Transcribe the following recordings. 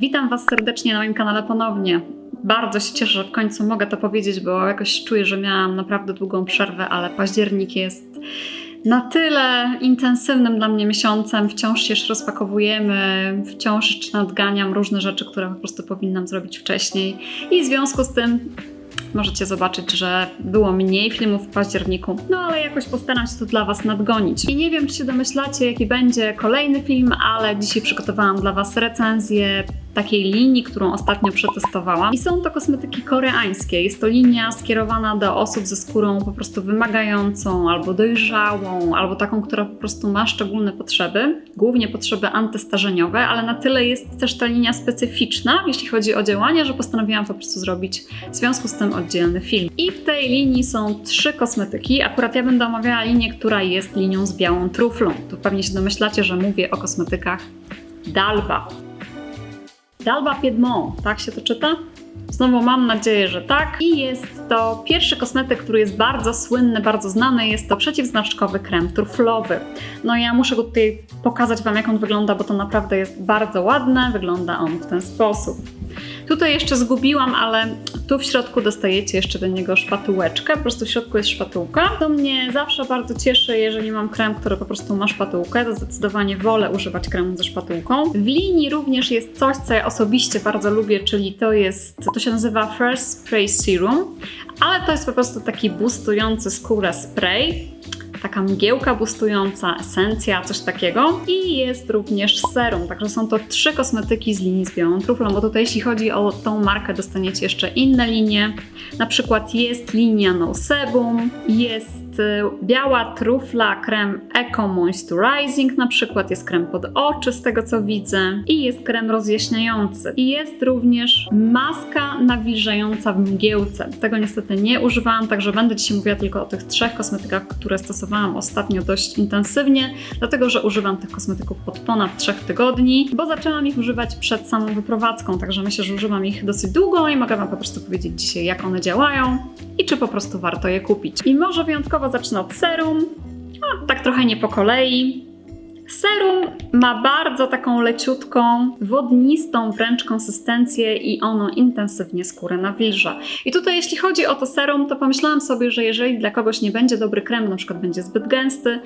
Witam Was serdecznie na moim kanale ponownie. Bardzo się cieszę, że w końcu mogę to powiedzieć, bo jakoś czuję, że miałam naprawdę długą przerwę, ale październik jest na tyle intensywnym dla mnie miesiącem. Wciąż się rozpakowujemy, wciąż jeszcze nadganiam różne rzeczy, które po prostu powinnam zrobić wcześniej. I w związku z tym możecie zobaczyć, że było mniej filmów w październiku, no ale jakoś postaram się to dla Was nadgonić. I nie wiem, czy się domyślacie, jaki będzie kolejny film, ale dzisiaj przygotowałam dla Was recenzję takiej linii, którą ostatnio przetestowałam. I są to kosmetyki koreańskie. Jest to linia skierowana do osób ze skórą po prostu wymagającą, albo dojrzałą, albo taką, która po prostu ma szczególne potrzeby, głównie potrzeby antystarzeniowe, ale na tyle jest też ta linia specyficzna, jeśli chodzi o działanie, że postanowiłam po prostu zrobić w związku z tym oddzielny film. I w tej linii są trzy kosmetyki. Akurat ja będę omawiała linię, która jest linią z białą truflą. Tu pewnie się domyślacie, że mówię o kosmetykach Dalba. Dalba Piedmont, tak się to czyta? Znowu mam nadzieję, że tak. I jest to pierwszy kosmetyk, który jest bardzo słynny, bardzo znany. Jest to przeciwznaczkowy krem truflowy. No ja muszę go tutaj pokazać Wam, jak on wygląda, bo to naprawdę jest bardzo ładne. Wygląda on w ten sposób. Tutaj jeszcze zgubiłam, ale tu w środku dostajecie jeszcze do niego szpatułeczkę. Po prostu w środku jest szpatułka. To mnie zawsze bardzo cieszy, jeżeli mam krem, który po prostu ma szpatułkę. To zdecydowanie wolę używać kremu ze szpatułką. W linii również jest coś, co ja osobiście bardzo lubię, czyli to jest, to się nazywa First Spray Serum, ale to jest po prostu taki boostujący skórę spray taka mgiełka boostująca, esencja, coś takiego. I jest również serum, także są to trzy kosmetyki z linii z białą truflą, bo tutaj jeśli chodzi o tą markę dostaniecie jeszcze inne linie. Na przykład jest linia No Sebum, jest y, biała trufla, krem Eco Moisturizing na przykład, jest krem pod oczy z tego co widzę i jest krem rozjaśniający. I jest również maska nawilżająca w mgiełce. Tego niestety nie używałam, także będę dzisiaj mówiła tylko o tych trzech kosmetykach, które stosowałam ostatnio dość intensywnie, dlatego że używam tych kosmetyków od ponad trzech tygodni, bo zaczęłam ich używać przed samą wyprowadzką, także myślę, że używam ich dosyć długo i mogę Wam po prostu powiedzieć dzisiaj, jak one działają i czy po prostu warto je kupić. I może wyjątkowo zacznę od serum, a, tak trochę nie po kolei. Serum ma bardzo taką leciutką, wodnistą wręcz konsystencję i ono intensywnie skórę nawilża. I tutaj jeśli chodzi o to serum, to pomyślałam sobie, że jeżeli dla kogoś nie będzie dobry krem, na przykład będzie zbyt gęsty,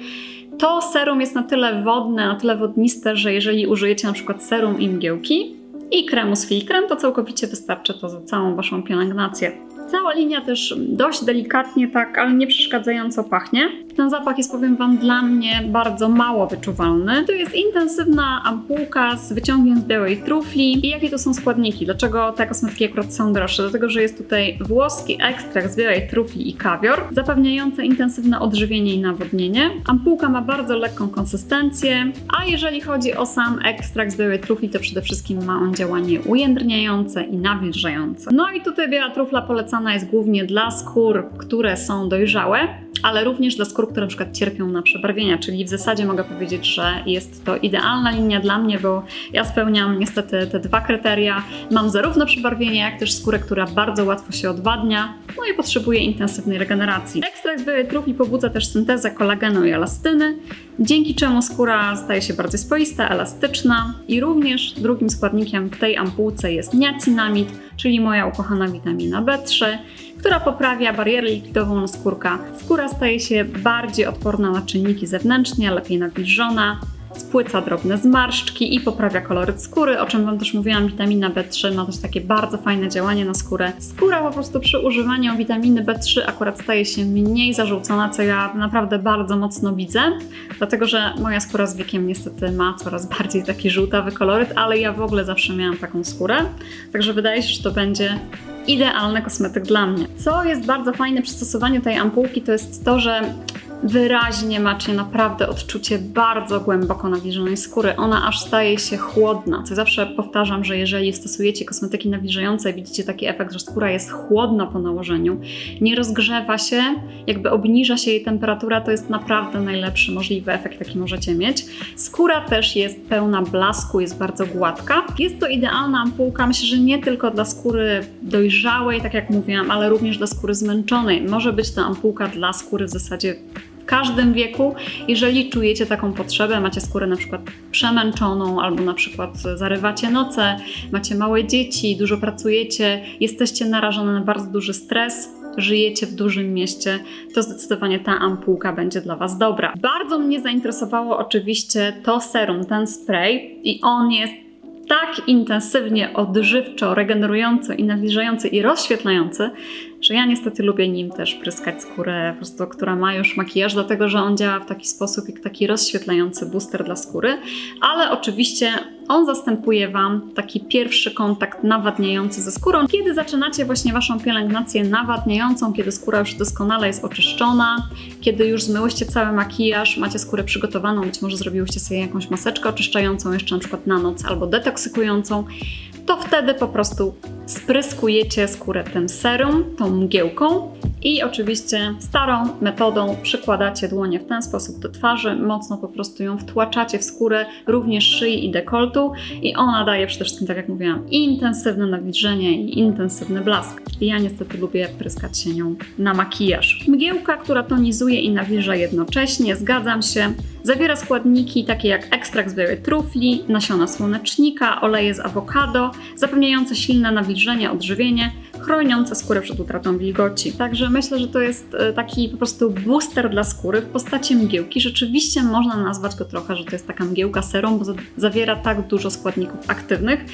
to serum jest na tyle wodne, na tyle wodniste, że jeżeli użyjecie na przykład serum i mgiełki i kremu z filtrem, to całkowicie wystarczy to za całą Waszą pielęgnację. Cała linia też dość delikatnie tak, ale nie przeszkadzająco pachnie. Ten zapach jest, powiem Wam, dla mnie bardzo mało wyczuwalny. To jest intensywna ampułka z wyciągiem z białej trufli. I jakie to są składniki? Dlaczego te kosmetyki akurat są droższe? Dlatego, że jest tutaj włoski ekstrakt z białej trufli i kawior, zapewniający intensywne odżywienie i nawodnienie. Ampułka ma bardzo lekką konsystencję, a jeżeli chodzi o sam ekstrakt z białej trufli, to przede wszystkim ma on działanie ujędrniające i nawilżające. No i tutaj biała trufla polecana jest głównie dla skór, które są dojrzałe, ale również dla skór, które na przykład cierpią na przebarwienia, czyli w zasadzie mogę powiedzieć, że jest to idealna linia dla mnie, bo ja spełniam niestety te dwa kryteria. Mam zarówno przebarwienie, jak też skórę, która bardzo łatwo się odwadnia, no i potrzebuje intensywnej regeneracji. Ekstrakt z białej trufli pobudza też syntezę kolagenu i elastyny, dzięki czemu skóra staje się bardziej spoista, elastyczna i również drugim składnikiem w tej ampułce jest niacinamid, czyli moja ukochana witamina B3, która poprawia barierę likwidową naskórka. Skóra staje się bardziej odporna na czynniki zewnętrzne, lepiej nawilżona, spłyca drobne zmarszczki i poprawia koloryt skóry, o czym Wam też mówiłam, witamina B3 ma też takie bardzo fajne działanie na skórę. Skóra po prostu przy używaniu witaminy B3 akurat staje się mniej zażółcona, co ja naprawdę bardzo mocno widzę, dlatego że moja skóra z wiekiem niestety ma coraz bardziej taki żółtawy koloryt, ale ja w ogóle zawsze miałam taką skórę, także wydaje się, że to będzie idealny kosmetyk dla mnie. Co jest bardzo fajne przy stosowaniu tej ampułki, to jest to, że wyraźnie macie naprawdę odczucie bardzo głęboko nawilżonej skóry. Ona aż staje się chłodna. Co zawsze powtarzam, że jeżeli stosujecie kosmetyki nawilżające, widzicie taki efekt, że skóra jest chłodna po nałożeniu, nie rozgrzewa się, jakby obniża się jej temperatura, to jest naprawdę najlepszy możliwy efekt, jaki możecie mieć. Skóra też jest pełna blasku, jest bardzo gładka. Jest to idealna ampułka, myślę, że nie tylko dla skóry dojrzałej, tak jak mówiłam, ale również dla skóry zmęczonej. Może być to ampułka dla skóry w zasadzie w każdym wieku. Jeżeli czujecie taką potrzebę, macie skórę na przykład przemęczoną, albo na przykład zarywacie noce, macie małe dzieci, dużo pracujecie, jesteście narażone na bardzo duży stres, żyjecie w dużym mieście, to zdecydowanie ta ampułka będzie dla Was dobra. Bardzo mnie zainteresowało oczywiście to serum, ten spray i on jest tak intensywnie odżywczo, regenerujący i nawilżający i rozświetlający, że ja niestety lubię nim też pryskać skórę, po prostu, która ma już makijaż, dlatego że on działa w taki sposób, jak taki rozświetlający booster dla skóry, ale oczywiście on zastępuje Wam taki pierwszy kontakt nawadniający ze skórą, kiedy zaczynacie właśnie Waszą pielęgnację nawadniającą, kiedy skóra już doskonale jest oczyszczona, kiedy już zmyłyście cały makijaż, macie skórę przygotowaną, być może zrobiłyście sobie jakąś maseczkę oczyszczającą jeszcze na przykład na noc albo detoksykującą, to wtedy po prostu spryskujecie skórę tym serum, tą mgiełką i oczywiście starą metodą przykładacie dłonie w ten sposób do twarzy, mocno po prostu ją wtłaczacie w skórę, również szyi i dekoltu i ona daje przede wszystkim, tak jak mówiłam, intensywne nawilżenie i intensywny blask. Ja niestety lubię pryskać się nią na makijaż. Mgiełka, która tonizuje i nawilża jednocześnie, zgadzam się. Zawiera składniki takie jak ekstrakt z białej trufli, nasiona słonecznika, oleje z awokado, zapewniające silne nawilżenie, odżywienie, chroniące skórę przed utratą wilgoci. Także myślę, że to jest e, taki po prostu booster dla skóry w postaci mgiełki. Rzeczywiście można nazwać go trochę, że to jest taka mgiełka serum, bo zawiera tak dużo składników aktywnych.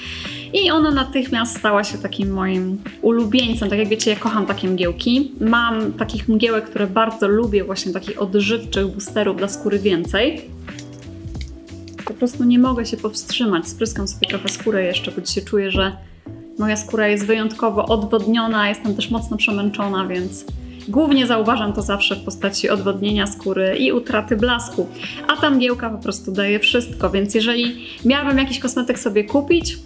I ona natychmiast stała się takim moim ulubieńcem. Tak jak wiecie, ja kocham takie mgiełki. Mam takich mgiełek, które bardzo lubię, właśnie takich odżywczych boosterów dla skóry więcej. Po prostu nie mogę się powstrzymać. Spryskam sobie trochę skórę jeszcze, bo dzisiaj czuję, że moja skóra jest wyjątkowo odwodniona, jestem też mocno przemęczona, więc głównie zauważam to zawsze w postaci odwodnienia skóry i utraty blasku. A ta mgiełka po prostu daje wszystko, więc jeżeli miałabym jakiś kosmetyk sobie kupić,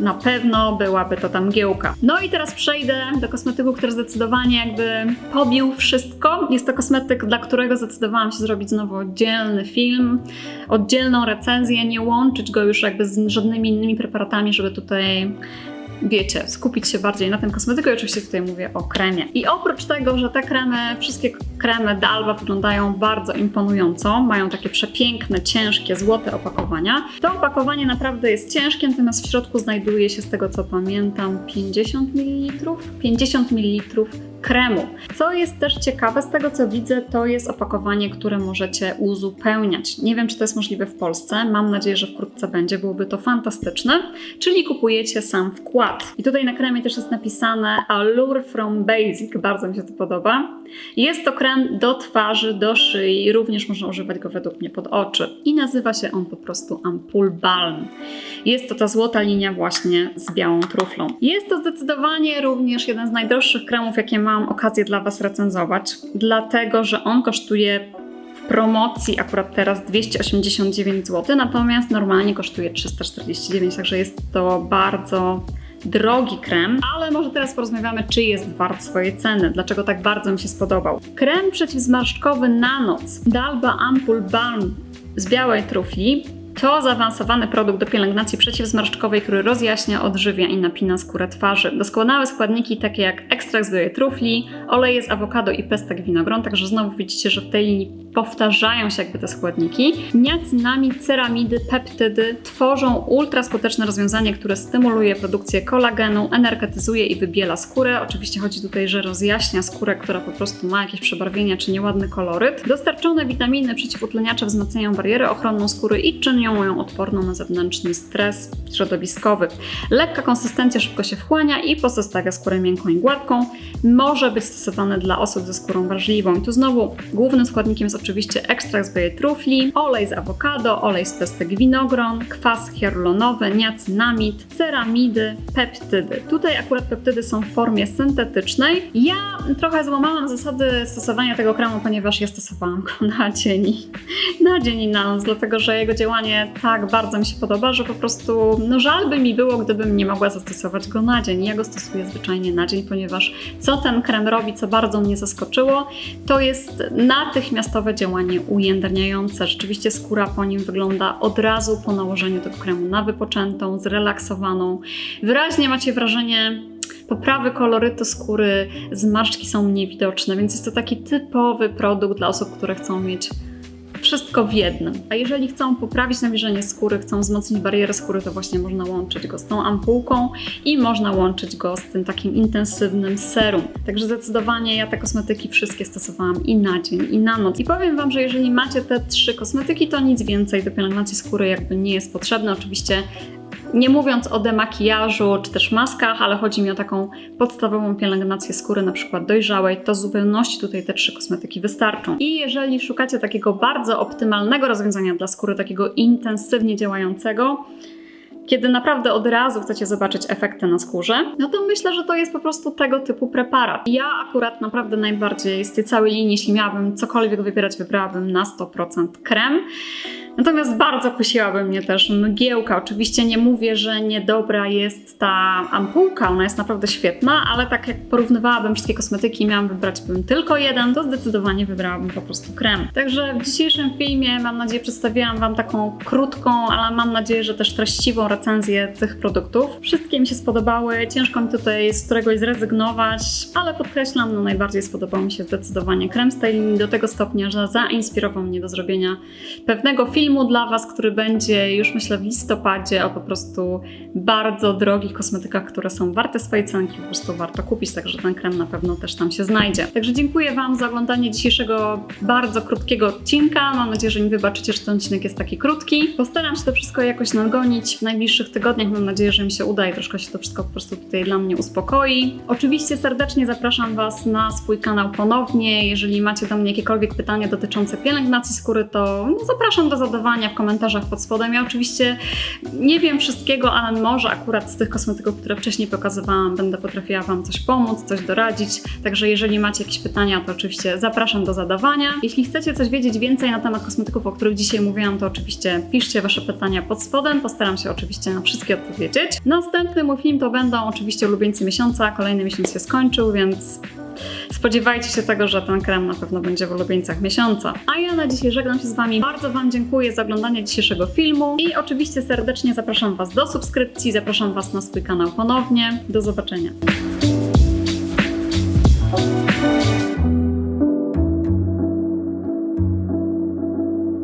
na pewno byłaby to ta mgiełka. No i teraz przejdę do kosmetyku, który zdecydowanie jakby pobił wszystko. Jest to kosmetyk, dla którego zdecydowałam się zrobić znowu oddzielny film, oddzielną recenzję, nie łączyć go już jakby z żadnymi innymi preparatami, żeby tutaj wiecie, skupić się bardziej na tym kosmetyku i oczywiście tutaj mówię o kremie. I oprócz tego, że te kremy, wszystkie kremy Dalba wyglądają bardzo imponująco, mają takie przepiękne, ciężkie, złote opakowania, to opakowanie naprawdę jest ciężkie, natomiast w środku znajduje się z tego co pamiętam 50 ml, 50 ml kremu. Co jest też ciekawe, z tego co widzę, to jest opakowanie, które możecie uzupełniać. Nie wiem, czy to jest możliwe w Polsce, mam nadzieję, że wkrótce będzie, byłoby to fantastyczne. Czyli kupujecie sam wkład. I tutaj na kremie też jest napisane Allure from Basic, bardzo mi się to podoba. Jest to krem do twarzy, do szyi, również można używać go według mnie pod oczy. I nazywa się on po prostu Ampul Balm. Jest to ta złota linia właśnie z białą truflą. Jest to zdecydowanie również jeden z najdroższych kremów, jakie mam mam okazję dla Was recenzować, dlatego że on kosztuje w promocji akurat teraz 289 zł, natomiast normalnie kosztuje 349, także jest to bardzo drogi krem, ale może teraz porozmawiamy, czy jest wart swojej ceny, dlaczego tak bardzo mi się spodobał. Krem przeciwzmarszczkowy na noc Dalba Ampul Balm z białej trufli to zaawansowany produkt do pielęgnacji przeciwzmarszczkowej, który rozjaśnia, odżywia i napina skórę twarzy. Doskonałe składniki takie jak ekstrakt z białej trufli, oleje z awokado i pestek winogron, także znowu widzicie, że w tej linii powtarzają się jakby te składniki. Niacinamid, ceramidy, peptydy tworzą ultraskuteczne rozwiązanie, które stymuluje produkcję kolagenu, energetyzuje i wybiela skórę. Oczywiście chodzi tutaj, że rozjaśnia skórę, która po prostu ma jakieś przebarwienia czy nieładny koloryt. Dostarczone witaminy przeciwutleniacze wzmacniają barierę ochronną skóry i czynią ją odporną na zewnętrzny stres środowiskowy. Lekka konsystencja szybko się wchłania i pozostawia skórę miękką i gładką. Może być stosowane dla osób ze skórą wrażliwą. I tu znowu głównym składnikiem jest oczywiście ekstrakt z białej trufli, olej z awokado, olej z pestek winogron, kwas hialuronowy, niacinamid, ceramidy, peptydy. Tutaj akurat peptydy są w formie syntetycznej. Ja trochę złamałam zasady stosowania tego kremu, ponieważ ja stosowałam go na dzień, na dzień i na noc, dlatego że jego działanie tak bardzo mi się podoba, że po prostu no żal by mi było, gdybym nie mogła zastosować go na dzień. Ja go stosuję zwyczajnie na dzień, ponieważ co ten krem robi, co bardzo mnie zaskoczyło, to jest natychmiastowe działanie ujędrniające. Rzeczywiście skóra po nim wygląda od razu po nałożeniu tego kremu na wypoczętą, zrelaksowaną. Wyraźnie macie wrażenie poprawy kolorytu skóry, zmarszczki są mniej widoczne, więc jest to taki typowy produkt dla osób, które chcą mieć wszystko w jednym. A jeżeli chcą poprawić nawilżenie skóry, chcą wzmocnić barierę skóry, to właśnie można łączyć go z tą ampułką i można łączyć go z tym takim intensywnym serum. Także zdecydowanie ja te kosmetyki wszystkie stosowałam i na dzień, i na noc. I powiem Wam, że jeżeli macie te trzy kosmetyki, to nic więcej do pielęgnacji skóry jakby nie jest potrzebne. Oczywiście nie mówiąc o demakijażu czy też maskach, ale chodzi mi o taką podstawową pielęgnację skóry, na przykład dojrzałej, to w zupełności tutaj te trzy kosmetyki wystarczą. I jeżeli szukacie takiego bardzo optymalnego rozwiązania dla skóry, takiego intensywnie działającego, kiedy naprawdę od razu chcecie zobaczyć efekty na skórze, no to myślę, że to jest po prostu tego typu preparat. Ja akurat naprawdę najbardziej z tej całej linii, jeśli miałabym cokolwiek wybierać, wybrałabym na 100% krem. Natomiast bardzo kusiłaby mnie też mgiełka. Oczywiście nie mówię, że niedobra jest ta ampułka, ona jest naprawdę świetna, ale tak jak porównywałabym wszystkie kosmetyki i miałam wybrać bym tylko jeden, to zdecydowanie wybrałabym po prostu krem. Także w dzisiejszym filmie mam nadzieję przedstawiłam Wam taką krótką, ale mam nadzieję, że też treściwą recenzję tych produktów. Wszystkie mi się spodobały, ciężko mi tutaj z któregoś zrezygnować, ale podkreślam, no najbardziej spodobał mi się zdecydowanie krem linii do tego stopnia, że zainspirował mnie do zrobienia pewnego filmu dla Was, który będzie już myślę w listopadzie o po prostu bardzo drogich kosmetykach, które są warte swojej cenki, po prostu warto kupić, także ten krem na pewno też tam się znajdzie. Także dziękuję Wam za oglądanie dzisiejszego bardzo krótkiego odcinka. Mam nadzieję, że mi wybaczycie, że ten odcinek jest taki krótki. Postaram się to wszystko jakoś nadgonić w najbliższych tygodniach. Mam nadzieję, że mi się uda i troszkę się to wszystko po prostu tutaj dla mnie uspokoi. Oczywiście serdecznie zapraszam Was na swój kanał ponownie. Jeżeli macie do mnie jakiekolwiek pytania dotyczące pielęgnacji skóry, to zapraszam do w komentarzach pod spodem. Ja oczywiście nie wiem wszystkiego, ale może akurat z tych kosmetyków, które wcześniej pokazywałam, będę potrafiła Wam coś pomóc, coś doradzić. Także jeżeli macie jakieś pytania, to oczywiście zapraszam do zadawania. Jeśli chcecie coś wiedzieć więcej na temat kosmetyków, o których dzisiaj mówiłam, to oczywiście piszcie Wasze pytania pod spodem. Postaram się oczywiście na wszystkie odpowiedzieć. Następny mój film to będą oczywiście ulubieńcy miesiąca. Kolejny miesiąc się skończył, więc Spodziewajcie się tego, że ten krem na pewno będzie w ulubieńcach miesiąca. A ja na dzisiaj żegnam się z Wami. Bardzo Wam dziękuję za oglądanie dzisiejszego filmu i oczywiście serdecznie zapraszam Was do subskrypcji, zapraszam Was na swój kanał ponownie. Do zobaczenia.